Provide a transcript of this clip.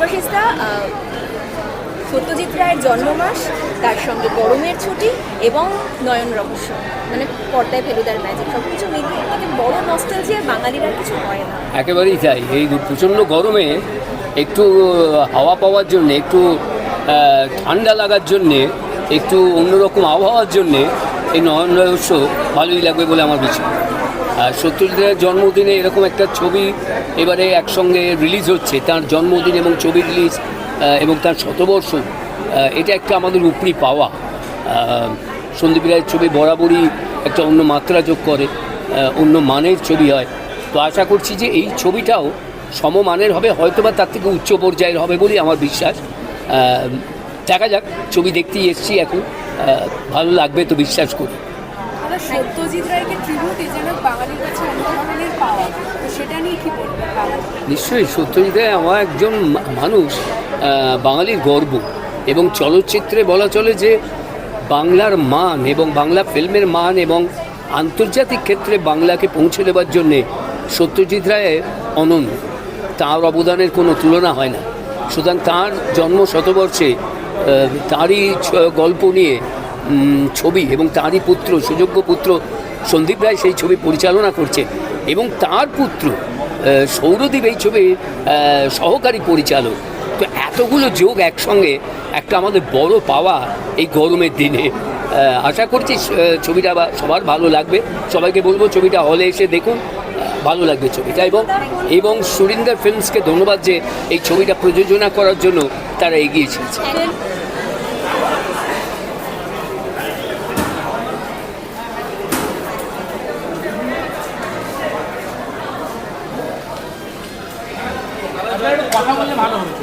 শুভাশিস সত্যজিৎ রায়ের জন্মমাস, তার সঙ্গে গরমের ছুটি এবং নয়ন রহস্য মানে পর্দায় ফেলুদার ম্যাজিক সব কিছু মিলিয়ে মানে বড় নস্টালজিয়ার বাঙালির আর কিছু হয় না। একেবারেই তাই। এই প্রচণ্ড গরমে একটু হাওয়া পাওয়ার জন্যে, একটু ঠান্ডা লাগার জন্যে, একটু অন্যরকম আবহাওয়ার জন্যে এই নয়ন রহস্য ভালোই লাগবে বলে আমার আর সত্যজিতের জন্মদিনে এরকম একটা ছবি এবারে একসঙ্গে রিলিজ হচ্ছে। তার জন্মদিন এবং ছবি রিলিজ এবং তার শতবর্ষ এটা একটা আমাদের উপরি পাওয়া। সন্দীপ রায়ের ছবি বরাবরই একটা অন্য মাত্রা যোগ করে অন্য মানের ছবি হয়। তো আশা করছি যে এই ছবিটাও সমমানের হবে হয়তো বা তার থেকে উচ্চ পর্যায়ের হবে বলেই আমার বিশ্বাস। দেখা যাক, ছবি দেখতেই এসছি এখন। ভালো লাগবে তো বিশ্বাস করি। সত্যজিৎ রায়কে নিশ্চয়ই, সত্যজিৎ রায় আমার একজন মানুষ বাঙালির গর্ব। এবং চলচ্চিত্রে বলা চলে যে, বাংলার মান এবং বাংলা ফিল্মের মান এবং আন্তর্জাতিক ক্ষেত্রে বাংলাকে পৌঁছে দেওয়ার জন্যে সত্যজিৎ রায় অনন্য। তার অবদানের কোনো তুলনা হয় না। সুতরাং তার জন্ম শতবর্ষে তারই গল্প নিয়ে ছবি এবং তারই পুত্র, সুযোগ্য পুত্র সন্দীপ রায় সেই ছবি পরিচালনা করছে এবং তার পুত্র সৌরদীপ এই ছবির সহকারী পরিচালক। তো এতগুলো যোগ একসঙ্গে একটা আমাদের বড় পাওয়া এই গরমের দিনে। আশা করছি ছবিটা সবার ভালো লাগবে। সবাইকে বলব, ছবিটা হলে এসে দেখুন ভালো লাগবে ছবিটা। এবং এবং সুরিন্দর ফিল্মসকে ধন্যবাদ যে এই ছবিটা প্রযোজনা করার জন্য তারা এগিয়ে আপনারা একটু কথা বললে ভালো হতো।